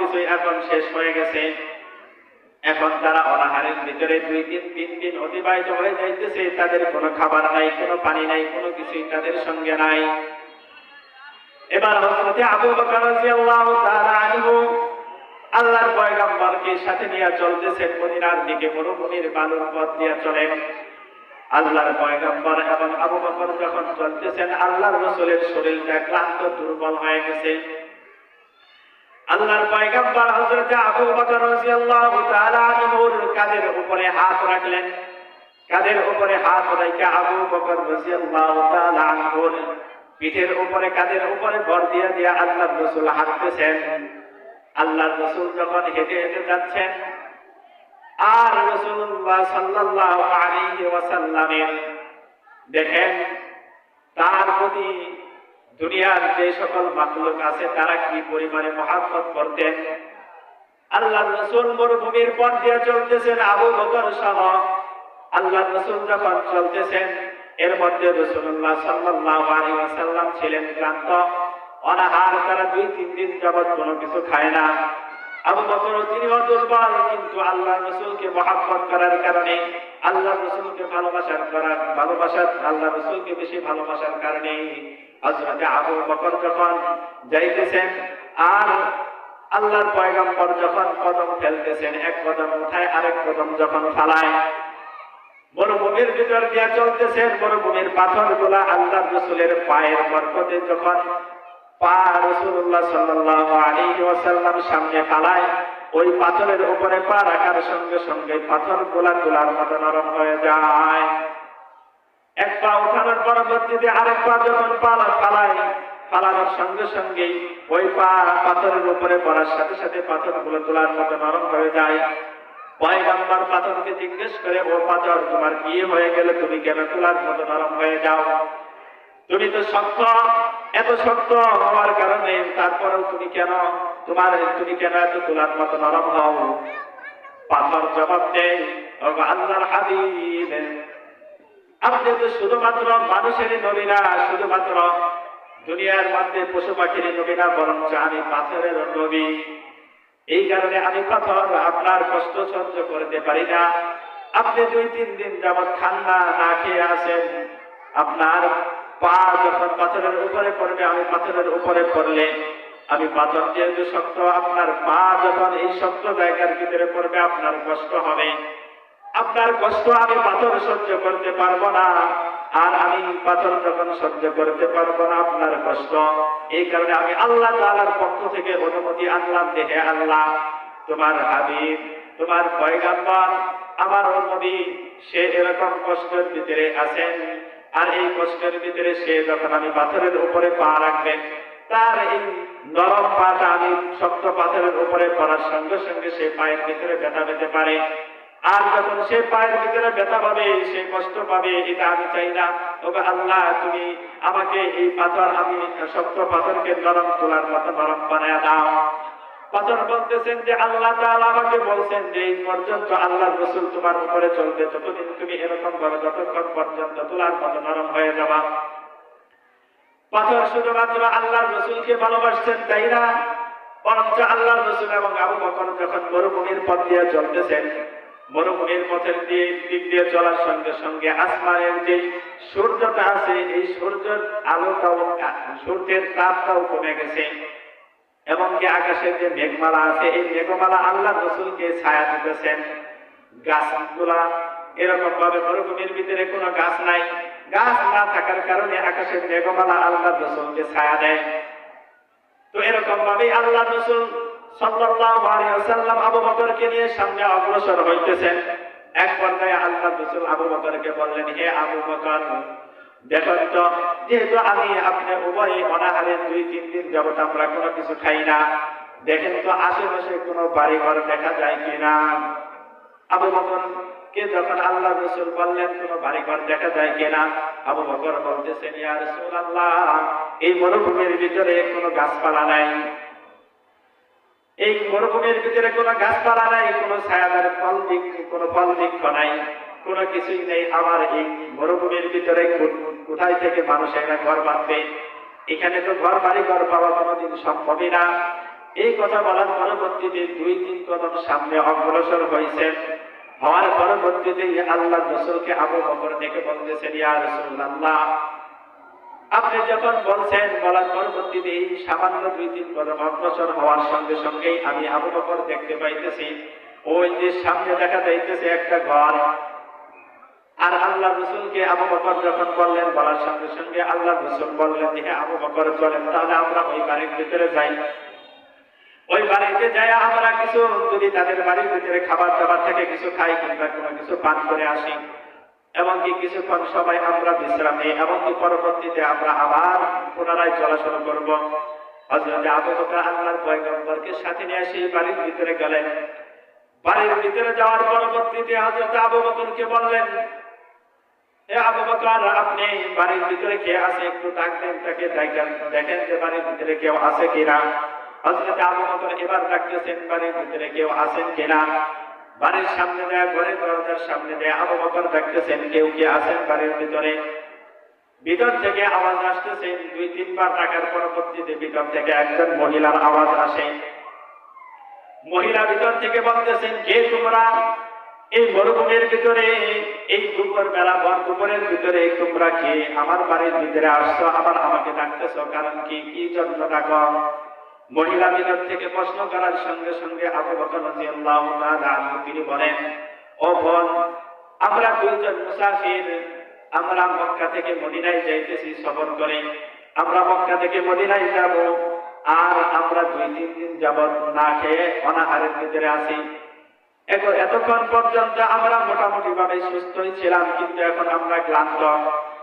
কিছুই এখন শেষ হয়ে গেছে। এখন তারা অনাহারের ভিতরে দুই দিন, তিন দিন অতিবাহিত হয়ে যাইতেছে। তাদের কোনো খাবার নাই, কোনো পানি নাই, কোনো কিছুই তাদের সঙ্গে নাই। এবার হযরতে আবু বকর আল্লাহর পয়গম্বরকে সাথে নিয়ে চলতেছেন মদিনার দিকে, মরুভূমির বালুর পথ দিয়ে চলেন আল্লাহর পয়গম্বর এবং আবু বকর যখন চলতেছেন, আল্লাহর রাসূলের শরীরটা ক্লান্ত, দুর্বল হয়ে গেছে। আল্লাহর পয়গম্বর হযরতে আবু বকর রাদিয়াল্লাহু তাআলা আনহুর কাঁধের উপরে হাত রাখলেন। কাঁধের উপরে হাত রেখে আবু বকর রাদিয়াল্লাহু তাআলা আনহুর পিঠের উপরে কাঁধের উপরে ভর দিয়ে দিয়ে আল্লাহর রাসূল হাঁটতেছেন। আল্লাহর রাসূল যখন হেঁটে হেঁটে যাচ্ছেন, আর রাসূলুল্লাহ সাল্লাল্লাহু আলাইহি ওয়াসাল্লামের দেখেন, তার প্রতি দুনিয়ার যে সকল মাকলুক আছে, তারা কি পরিমাণে মহাব্বত করতেন আল্লাহ রসুল মরুভূমির পথ দিয়ে চলতেছেন আবু বকর সহ। আল্লাহ রসুল যখন চলতেছেন, এর মধ্যে রসুল্লাহ সাল্লাল্লাহু আলাইহি ওয়াসাল্লাম ছিলেন ক্লান্ত, অনাহার তারা দুই, তিন দিন যাবৎ কোনো কিছু খায় না। আবু বকর তিনিও দুর্বল, কিন্তু আল্লাহ রসুলকে মহাব্বত করার কারণে, আল্লাহ রসুলকে ভালোবাসার করার ভালোবাসার আল্লাহ রসুলকে বেশি ভালোবাসার কারণে হযরতে আবু বকর যখন যাইতেছেন, আর আল্লাহর পয়গম্বর যখন কদম ফেলতেছেন, এক কদম উঠায়, আরেক কদম যখন ফালায় মরুভূমির ভিতর দিয়ে চলতেছেন মরুভূমির পাথরগুলা আল্লাহ রসুলের পায়ের বরকতে যখন পা রসুল্লাহ আলাইহি ওয়াসাল্লাম সামনে ফালায়, ওই পাথরের উপরে পা রাখার সঙ্গে সঙ্গে পাথরগুলা তোলার মতো নরম হয়ে যায়। এক পা উঠানোর পরবর্তীতে আরেক পা যখন পালা ফালায় ফালানোর সঙ্গে সঙ্গে ওই পা পাথরের উপরে পড়ার সাথে সাথে পাথরগুলো তোলার মতো নরম হয়ে যায়। পয়গাম্বার পাথরকে জিজ্ঞেস করে, ও পাথর, তোমার কি হয়ে গেলে? তুমি কেন তোলার মতো নরম হয়ে যাও? তুমি তো শক্ত, এত শক্ত হওয়ার কারণে তারপরেও তুমি কেন, তোমার, তুমি কেন এত তোলার মতো নরম হও? পাথর জবাব দেয় আল্লাহর হাবিব আপনি তো শুধুমাত্র মানুষেরই নবী না শুধুমাত্র দুনিয়ার মধ্যে পশু পাখির নবী না বরঞ্চ আমি পাথরের নবী। এই কারণে আমি পাথর আপনার কষ্ট সহ্য করতে পারি না। আপনি দুই তিন দিন যাবৎ ঠান্ডা না খেয়ে আসেন আপনার পা যখন পাথরের উপরে পড়বে, আমি পাথরের উপরে পড়লে আমি পাথর যেহেতু শক্ত, আপনার পা যখন এই শক্ত জায়গার ভিতরে পড়বে, আপনার কষ্ট হবে। আপনার কষ্ট আমি পাথর সহ্য করতে পারব না, আর আমি পাথর যখন সহ্য করতে পারব না আপনার কষ্ট। এই কারণে আমি আল্লাহ তাআলার পক্ষ থেকে অনুমতি আনলাম দেখে আল্লাহ, তোমার হাবিব, তোমার পয়গাম্বর, আমার নবী সে এরকম কষ্টের ভিতরে আছেন। আর এই কষ্টের ভিতরে সে যখন আমি পাথরের উপরে পা রাখবেন তার এই নরম পাটা আমি শক্ত পাথরের উপরে পড়ার সঙ্গে সঙ্গে সে পায়ের ভিতরে ব্যথা পেতে পারে। আর যখন সে পায়ের ভিতরে ব্যথা পাবে, সে কষ্ট পাবে, এটা আমি চাই না। তবে আল্লাহ, তুমি আমাকে এই পাথর, আমি শক্ত পাথরকে নরম তোলার মতো নরম বানায় দাও। পাথর বলতেছেন যে, আল্লাহ তাআলা আমাকে বলছেন যে, এই পর্যন্ত আল্লাহ রসুল তোমার উপরে চলবে ততদিন তুমি এরকম ভাবে যতক্ষণ পর্যন্ত তোলার মতো নরম হয়ে যাবা। পাথর শুধুমাত্র আল্লাহর রসুলকে ভালোবাসছেন, তাই না? বরঞ্চ আল্লাহর রসুল এবং আবু বকর যখন মরুভূমির পথ দিয়ে চলতেছেন মরুভূমির পথের দিয়ে দিক দিয়ে চলার সঙ্গে সঙ্গে আসমানের যে সূর্যটা আছে, এই সূর্যের আলোটাও, সূর্যের তাপটাও কমে গেছে। এমনকি আকাশের যে মেঘমালা আছে, এই মেঘমালা আল্লাহ রসুলকে ছায়া দিতেছেন। গাছগুলা এরকম ভাবে মরুভূমির ভিতরে কোনো গাছ নাই। গাছ না থাকার কারণে আকাশের মেঘমালা আল্লাহ রসুলকে ছায়া দেয়। তো এরকম ভাবে আল্লাহ রসুল দেখেন তো আশেপাশে কোনো বাড়ি ঘর দেখা যায় কিনা? আবু বকর কে যখন আল্লাহ রসুল বললেন, কোনো বাড়ি ঘর দেখা যায় কিনা? আবু বকর বলতেছেন, ইয়া রাসূলুল্লাহ, এই মরুভূমির ভিতরে কোনো গাছপালা নাই। এই মরুভূমির ভিতরে কোনো গাছপালা নাই, কোনো ছায়াদার ফল কোনো ফল বৃক্ষ নাই, কোনো কিছুই নেই। আমার এই মরুভূমির ভিতরে কোথায় থেকে মানুষ একটা ঘর বাঁধবে? এখানে তো ঘর বাড়ি ঘর পাওয়া কোনোদিন সম্ভবই না। এই কথা বলার পরবর্তীতে দুই তিন কদম সামনে অগ্রসর হয়েছেন হওয়ার পরবর্তীতে আল্লাহ রসুলকে আবু বকর ডেকে বলতেছেন, ইয়া রাসূলুল্লাহ আপনি যখন বলছেন, বলার পরবর্তীতে সামান্য দুই তিন অগ্রসর হওয়ার সঙ্গে সঙ্গেই আমি আবু বকর দেখতে পাইতেছি। ওই যে সামনে দেখা যাইতেছে একটা ঘর। আর আল্লাহ রসুলকে আবু বকর যখন বললেন, বলার সঙ্গে সঙ্গে আল্লাহ রসুল বললেন যে আবু বকর, চলেন, তাহলে আমরা ওই বাড়ির ভিতরে যাই। ওই বাড়িতে যাই আমরা কিছু, যদি তাদের বাড়ির ভিতরে খাবার দাবার থেকে কিছু খাই কিংবা কোনো কিছু পান করে আসি। এমনকি কিছুক্ষণ সবাই আমরা বিশ্রাম নিই এমনকি পরবর্তীতে আমরা আবার পুনরায় চলাচল করব। হজরত আবু বকর আল্লাহর পয়গম্বরকে সাথে নিয়ে সেই বাড়ির ভিতরে গেলেন। বাড়ির ভিতরে যাওয়ার পরবর্তীতে হজরত আবু বকরকে বললেন, এ আবু বকর, আপনি বাড়ির ভিতরে কে আছে? একটু ডাক তাকে, দেখেন দেখেন যে বাড়ির ভিতরে কেউ আছে কিনা। হজরত আবু বকর এবার ডাকতেছেন, বাড়ির ভিতরে কেউ আছেন কিনা? বাড়ির সামনে দেয়া, ঘরের দরজার সামনে দেয়া, আবু বকর ডাকতেছেন কেউ কি আছেন বাড়ির ভিতরে? ভিতর থেকে আওয়াজ আসতেছে, দুই, তিনবার ডাকার পরবর্তীতে ভিতর থেকে একজন মহিলার আওয়াজ আসে। মহিলা ভিতর থেকে বলতেছেন, কে তোমরা? এই মরুভূমির ভিতরে, এই দুপুর বেলা ভর দুপুরের ভিতরে তোমরা কে? আমার বাড়ির ভিতরে আসছো, আবার আমাকে ডাকতেছ, কারণ কি? কি জন্য ডাকো? মহিলা ভিতর থেকে প্রশ্ন করার সঙ্গে সঙ্গে আবু বকর তিনি বলেন, ও বোন, আমরা দুইজন মুসাফির, আমরা মক্কা থেকে মদিনায় যাইতেছি, সফর করে। আমরা মক্কা থেকে মদিনায় যাব আর আমরা দুই, তিন দিন যাবত না খেয়ে অনাহারের ভিতরে আছি। এখন এতক্ষণ পর্যন্ত আমরা মোটামুটি ভাবে সুস্থই ছিলাম, কিন্তু এখন আমরা ক্লান্ত।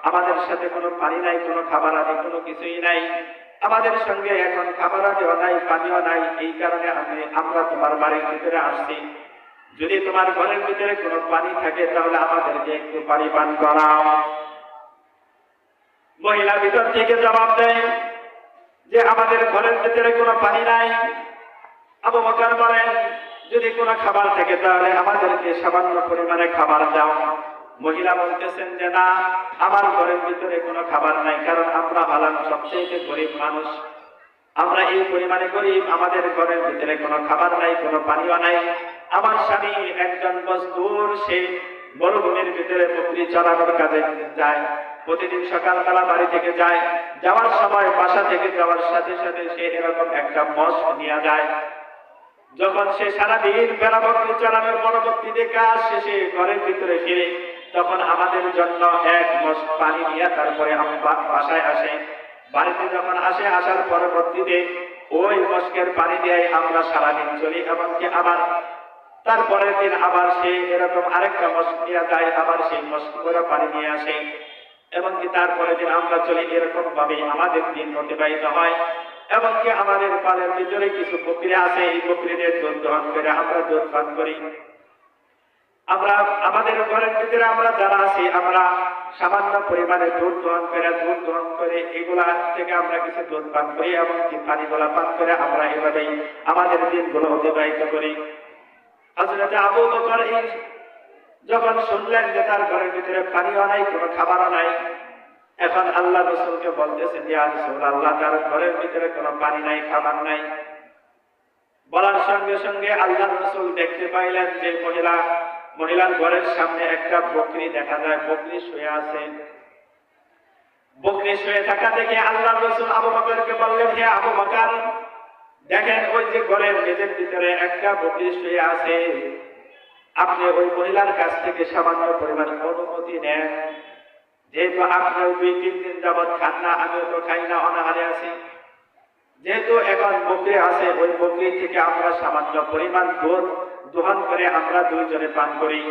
আমাদের সাথে কোনো পানি নাই, কোনো খাবার আদি, কোনো কিছুই নাই। আমাদের সঙ্গে এখন খাবার আদিও নাই, পানিও নাই, এই কারণে আমি, আমরা তোমার বাড়ির ভিতরে আসছি। যদি তোমার ঘরের ভিতরে কোনো পানি থাকে, তাহলে আমাদেরকে একটু পানি পান করাও। মহিলা ভিতর থেকে জবাব দেয় যে, আমাদের ঘরের ভিতরে কোনো পানি নাই। আবু বকর বলেন, যদি কোনো খাবার থাকে, তাহলে আমাদেরকে সামান্য পরিমাণে খাবার দাও। মহিলা বলতেছেন যে, না, আমার ঘরের ভিতরে কোনো খাবার নাই, কারণ আমরা হলাম সবচেয়ে গরিব মানুষ। আমরা এই পরিমাণে গরিব, আমাদের ঘরের ভিতরে কোনো খাবার নাই, কোনো পানিও নাই। আমার স্বামী একজন মজদুর, সে মরুভূমির ভিতরে বকরি চড়ানোর কাজে যায়। প্রতিদিন সকালবেলা বাড়ি থেকে যায়, যাওয়ার সময় বাসা থেকে যাওয়ার সাথে সাথে সে এরকম একটা মশ নিয়ে যায়। যখন সে সারাদিন বেলা বকরি চড়ানোর পরবর্তীতে কাজ শেষে ঘরের ভিতরে ফিরে তখন আমাদের জন্য এক মশ পানি নিয়ে তারপরে বাসায় আসে। বাড়িতে যখন আসে, আসার পরবর্তীতে ওই মস্কের পানি দিয়ে আমরা সারাদিন চলি, এমনকি আবার তারপরের দিন আবার সে এরকম আরেকটা মস্ক নিয়ে যায়, আবার সেই মস্ক করে পানি নিয়ে আসে। এমনকি তারপরের দিন আমরা চলি এরকম ভাবে আমাদের দিন অতিবাহিত হয়। এমনকি আমাদের পালের ভিতরে কিছু বকরি আছে, এই বকরিদের দুধ দহন করে আমরা দুধ পান করি। আমরা আমাদের ঘরের ভিতরে আমরা যারা আছি, আমরা সামান্য পরিমাণে দুধ দহন করে, দুধ দহন করে এগুলা থেকে আমরা কিছু দুধ পান করি এমনকি পানিগুলা পান করে আমরা এভাবেই আমাদের দিনগুলো অতিবাহিত করি। হজরত আবু বকর যখন শুনলেন যে তার ঘরের ভিতরে পানিও নাই, কোনো খাবারও নাই, এখন আল্লাহ রসুলকে বলতেছেন যে রসুল আল্লাহ তার ঘরের ভিতরে কোনো পানি নাই, খাবার নাই। বলার সঙ্গে সঙ্গে আল্লাহ রসুল দেখতে পাইলেন যে মহিলা মহিলার ঘরের সামনে একটা বকরি দেখা যায়। বকরি শুয়ে আছে। বকরি শুয়ে থাকা দেখে আল্লাহ রসুল আবু বকরকে বললেন, হে আবু বকর, দেখেন ওই যে ঘরের মেঝের ভিতরে একটা বকরি শুয়ে আছে। আপনি ওই মহিলার কাছ থেকে সামান্য পরিমাণ অনুমতি নেন। যেহেতু আপনিও দুই তিন দিন যাবৎ খান না, আমিও তো খাই না, অনাহারে আছি। যেহেতু এখন বকরি আছে, ওই বকরি থেকে আমরা সামান্য পরিমাণ দুধ দোহন করে আমরা দুইজনে পান করি।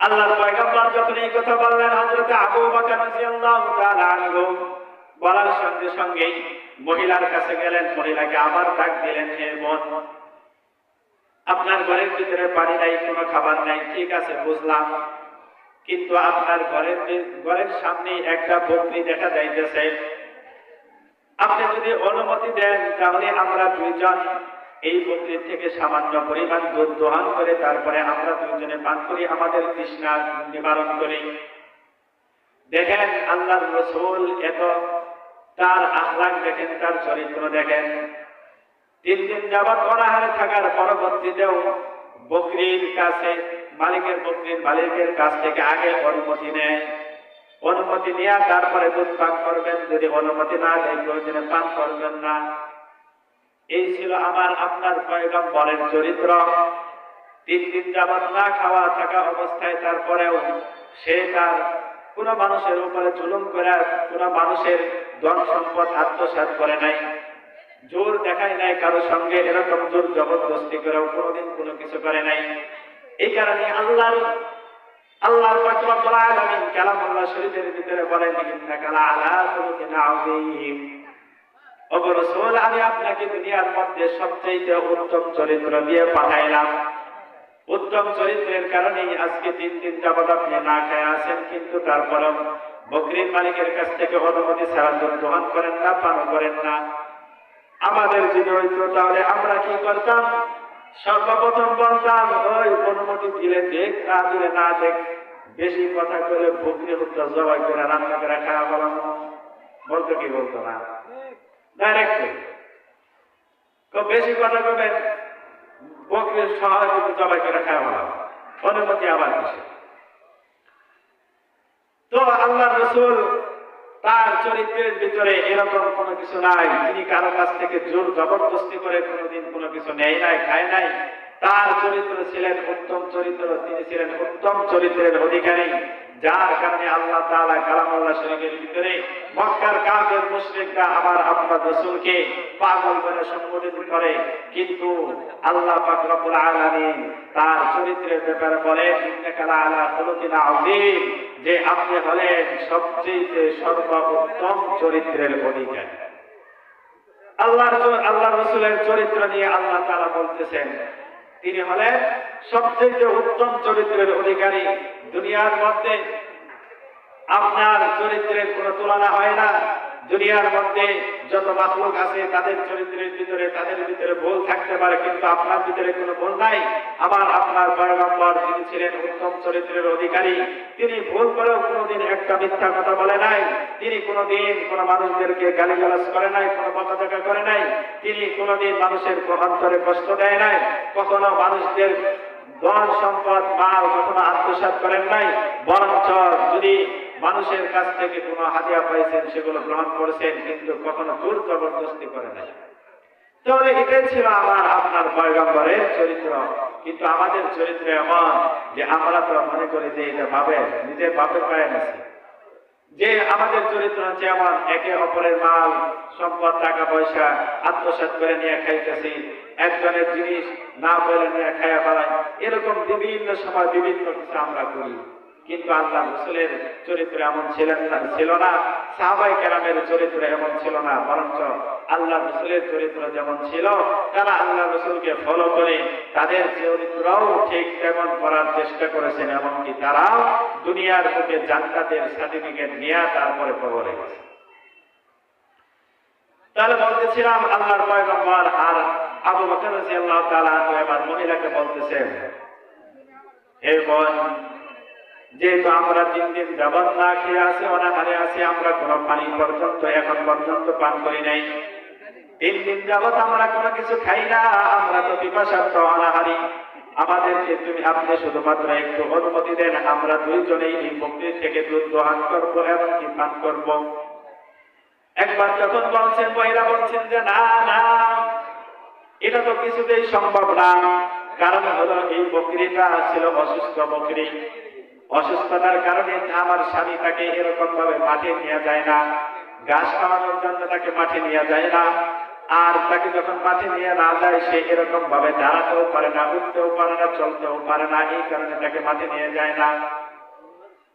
আল্লাহর পয়গম্বর যখন এই কথা বললেন, হযরত আবু বকর রাদিয়াল্লাহু তাআলা আনহু বলার সঙ্গে সঙ্গেই মহিলার কাছে গেলেন, মহিলাকে আবার ডাক দিলেন, হে বোন, আপনার ঘরের ভিতরে পানি নাই, কোনো খাবার নাই, ঠিক আছে, বুঝলাম। কিন্তু আপনার ঘরের ঘরের সামনে একটা বকরি দেখা যাইতেছে। আপনি যদি অনুমতি দেন, তাহলে আমরা দুইজন এই বকরির থেকে সামান্য পরিমাণ দুধ দোহান করে তারপরে আমরা দুইজনে পান করি, আমাদের তৃষ্ণা নিবারণ করি। দেখেন আল্লাহ রসুল এত তার আখলাক দেখেন, তার চরিত্র দেখেন। তিন দিন যাবৎ অনাহারে থাকার পরবর্তীতেও বকরির কাছে, মালিকের বকরির মালিকের কাছ থেকে আগে অনুমতি নেয়। অনুমতি নিয়ে তারপরে দুধ পান করবেন, যদি অনুমতি না দেয় প্রয়োজনে পান করবেন না। এই ছিল আমার, আপনার পয়গম্বরের চরিত্র। তিন দিন যাবৎ না খাওয়া থাকা অবস্থায় তারপরেও সে তার কোন মানুষের উপরে জুলুম করে, কোন মানুষের ধন সম্পদ আত্মসাৎ করে নাই। জোর দেখায় নাই কারও সঙ্গে, এরকম জোর জবরদস্তি করেও কোনোদিন কোনো কিছু করে নাই। এই কারণে আল্লাহর রব্বুল আলামিন কালামুল্লাহ শরীফের ভিতরে খুলুকিন আযীম। ওগো রাসূল, আমি আপনাকে দুনিয়ার মধ্যে সবচেয়ে উত্তম চরিত্র দিয়ে পাঠাইলাম। উত্তম চরিত্রের কারণেই আজকে তিন দিন যাবৎ আপনি না খেয়ে আছেন, কিন্তু তারপরেও বকরির মালিকের কাছ থেকে অনুমতি ছাড়া গ্রহণ করেন না পান করেন না। আমাদের যদি হইতো, তাহলে আমরা কি করতাম? সর্বপ্রথম বলতাম, ওই অনুমতি দিলে দেখ না দিলে না দেখ। বেশি কথা করে বকরি হত্যা জবাই করে রান্না করে খাওয়া বলানো বলতো কি বলতো না? ডাইরেক্ট বেশি কথা কবেন বকরির সহযোগী জবাই করে খাওয়া বলানো অনুমতি আবার কিসে তো আল্লাহ রসুল তার চরিত্রের ভিতরে এরকম কোনো কিছু নাই। তিনি কারও কাছ থেকে জোর জবরদস্তি করে কোনোদিন কোনো কিছু নেয় নাই, খায় নাই। তার চরিত্র ছিলেন উত্তম চরিত্র, তিনি ছিলেন উত্তম চরিত্রের অধিকারী। যার কারণে আল্লাহ তাআলা কালামুল্লাহ শরীফের ভিতরে মক্কার কাফের মুশরিকরা আমার আপনার রাসূলকে পাগল বলে সম্বোধন করে। কিন্তু আল্লাহ পাক রব্বুল আলামিন তার চরিত্রের ব্যাপারে বলেন, ইন্নাকা লাআলা খুলুকিন আযীম যে আপনি হলেন সবচেয়ে সর্বোত্তম চরিত্রের অধিকারী। আল্লাহর আল্লাহ রসুলের চরিত্র নিয়ে আল্লাহ তাআলা বলতেছেন তিনি হলেন সবচেয়ে উত্তম চরিত্রের অধিকারী। দুনিয়ার মধ্যে আপনার চরিত্রের কোনো তুলনা হয় না। দুনিয়ার মধ্যে যত মাতলুক আছে, তাদের চরিত্রের ভিতরে, তাদের ভিতরে ভুল থাকতে পারে, কিন্তু আপনার ভিতরে কোনো ভুল নাই। আমার আপনার পয়গম্বর তিনি ছিলেন উত্তম চরিত্রের অধিকারী, তিনি ভুল করেও কোনোদিন একটা মিথ্যা কথা বলে নাই। তিনি কোনোদিন কোনো মানুষদেরকে গালিগালাজ করে নাই, কোনো বকাঝকা করে নাই। তিনি কোনোদিন মানুষের অন্তরে কষ্ট দেয় নাই। কখনো মানুষদের ধন সম্পদ, মাল কখনো আত্মসাৎ করেন নাই। বরঞ্চ যদি মানুষের কাছ থেকে কোনো হাদিয়া পাইছেন, সেগুলো গ্রহণ করেছেন, কিন্তু কখনো জোর জবরদস্তি করে নাই। তাহলে এটাই ছিল আমার, আপনার পয়গম্বরের চরিত্র। কিন্তু আমাদের চরিত্র এমন যে আমরা তো মনে করি যে এটা বাপের নিজের বাপের পায়ে আছি যে আমাদের চরিত্র হচ্ছে এমন, একে অপরের মাল, সম্পদ, টাকা, পয়সা, আত্মসাৎ করে নিয়ে খাইতেছি, একজনের জিনিস না বলে নিয়ে খাইয়া ফেলায় এরকম বিভিন্ন সময় বিভিন্ন কিছু আমরা করি। কিন্তু আল্লাহ রসুলের চরিত্র এমন ছিলেন না, ছিল না। সাহাবাই কেরামের চরিত্র এমন ছিল না, বরঞ্চ আল্লাহ রসুলের চরিত্র যেমন ছিল, তারা আল্লাহ রসুলকে ফলো করে তাদের চরিত্রও ঠিক তেমন করার চেষ্টা করেছেন, এমনকি তারাও দুনিয়ার বুকে জান্নাতের সার্টিফিকেট নিয়ে তারপরে কবরে তাহলে বলতেছিলাম, আল্লাহর পয়গম্বর আর আবু বকর রাদিয়াল্লাহু তাআলা এবার মহিলাকে বলতেছেন, হে বোন যেহেতু আমরা তিন দিন যাবত না খেয়ে আছি, অনাহারে আসি আমরা কোনো পানি পর্যন্ত, এখন পর্যন্ত পান করি নাই। তিন দিন যাবত আমরা কোনো কিছু খাই না, আমরা তো পিপাসার্থ, অনাহারি। আমাদেরকে তুমি আপনি শুধুমাত্র একটু অনুমতি দেন, আমরা দুইজনেই এই বকরির থেকে দুধ দোহান করব এবং কি পান করব। একবার যখন বলছেন, মহিলা বলছেন যে, না না, এটা তো কিছুতেই সম্ভব না। কারণ হলো এই বকরিটা ছিল অসুস্থ বকরি। অসুস্থতার কারণে আমার স্বামী তাকে এরকম ভাবে মাঠে নিয়ে যায় না। ঘাস খাওয়ানোর জন্য তাকে মাঠে নিয়ে যায় না। আর তাকে যখন মাঠে নিয়ে না যায়, সে এরকম ভাবে দাঁড়াতেও পারে না, উঠতেও পারে না, চলতেও পারে না, এই কারণে তাকে মাঠে নিয়ে যায় না।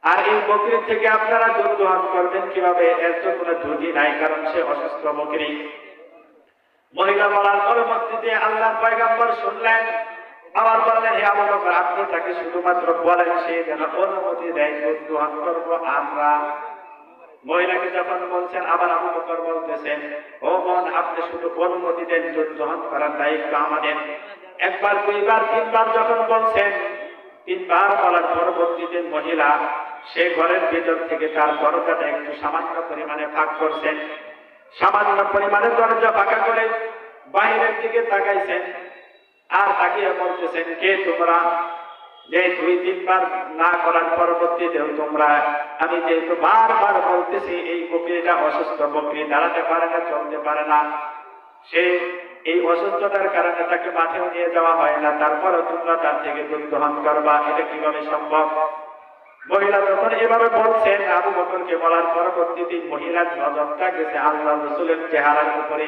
আর এই বকরির থেকে আপনারা দুধ গ্রহণ করবেন কীভাবে? এর তো কোনো দুধই নাই, কারণ সে অসুস্থ বকরি। মহিলা বলার পরবর্তীতে আল্লাহ পয়গাম্বর শুনলেন আবার বললেন হে আবু আপনি তাকে শুধুমাত্র বলেন, সে যেন অনুমতি দেয় গ্রহণ করব আমরা। মহিলাকে যখন বলছেন, আবার আবু বলতেছেন, ও বোন, আপনি শুধু অনুমতি দেন দুধ গ্রহণ করার দায়িত্ব আমাদের। একবার, দুইবার, তিনবার যখন বলছেন, তিনবার বলার পরবর্তীতে মহিলা সে ঘরের ভিতর থেকে তার দরজাটা একটু সামান্য পরিমাণে ফাঁক করছেন। সামান্য পরিমাণে দরজা ফাঁকা করে বাহিরের দিকে তাকাইছেন। আর তাকিয়ে বলতেছেন কে তোমরা? যে দুই তিনবার না করার পরবর্তীতেও তোমরা। আমি যেহেতু বারবার বলতেছি, এই বকরিটা অসুস্থ বকরি দাঁড়াতে পারে না, চলতে পারে না। সে এই অসুস্থতার কারণে তাকে মাঠেও নিয়ে যাওয়া হয় না। তারপরে তোমরা তার থেকে দুধ দহন করবা। এটা কীভাবে সম্ভব? মহিলা যখন এভাবে বলছেন, আবু বকরকে বলার পরবর্তীতে মহিলার নজরটা গেছে আল্লাহ রসুলের চেহারার উপরে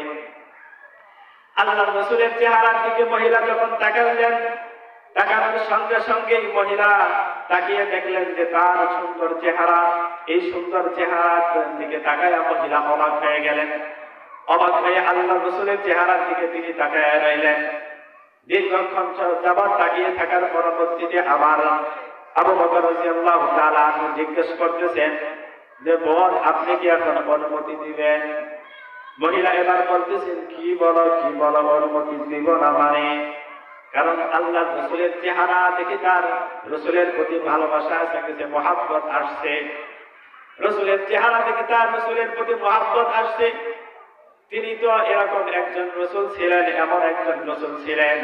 আল্লাহ রসুলের চেহারার দিকে মহিলা যখন তাকালেন, তাকানোর সঙ্গে সঙ্গেই মহিলা তাকিয়ে দেখলেন যে তার সুন্দর চেহারা, এই সুন্দর চেহারার দিকে তাকায় মহিলা অবাক হয়ে গেলেন। অবাক হয়ে আল্লাহ রসুলের চেহারার দিকে তিনি তাকায় রইলেন। দীর্ঘক্ষণ যাবার তাকিয়ে থাকার পরবর্তীতে আবার আবু বকর রাদিয়াল্লাহু তাআলা জিজ্ঞেস করতেছেন যে, বোন, আপনি কি এখন অনুমতি দিবেন? মহিলা এবার বলতেছেন, কি বলো কি বলো অনুমতি দিব না মানে? কারণ আল্লাহ রসুলের চেহারা দেখে তার রসুলের প্রতি ভালোবাসা এসে গেছে মহাব্বত আসছে। রসুলের চেহারা দেখে তার রসুলের প্রতি মহাব্বত আসছে। তিনি তো এরকম একজন রসুল ছিলেন, এমন একজন রসুল ছিলেন,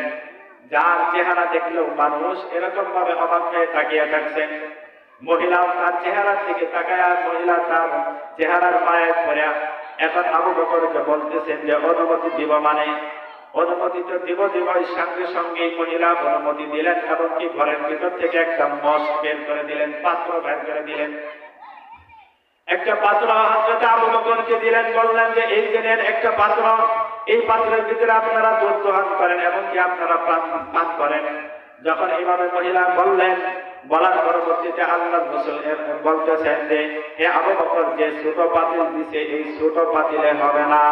যার চেহারা দেখলেও মানুষ এরকম ভাবে অবাক হয়ে তাকিয়ে থাকছেন মহিলাও তার চেহারার দিকে তাকায় মহিলা তার চেহারার মায়ের পরে এখন আবু বকরকে বলতেছেন যে, অনুমতি দিব মানে? অনুমতি তো দিব দিব। সঙ্গে সঙ্গে মহিলা অনুমতি দিলেন এমনকি ঘরের ভিতর থেকে একটা মস বের করে দিলেন, পাত্র বের করে দিলেন। একটা পাত্র হজরত আবু বকরকে দিলেন, বললেন যে, এই দিনের একটা পাত্র, এই পাত্রের ভিতরে আপনারা দুধ দোহন করেন, এমনকি আপনারা পান পান করেন। যখন এইভাবে মহিলা বললেন বলার পরবর্তীতে আল্লাহ রসুল বলতেছেন যে, হে আবু বকর, যে ছোট পাতিল দিছে, এই ছোট পাতিলে হবে না।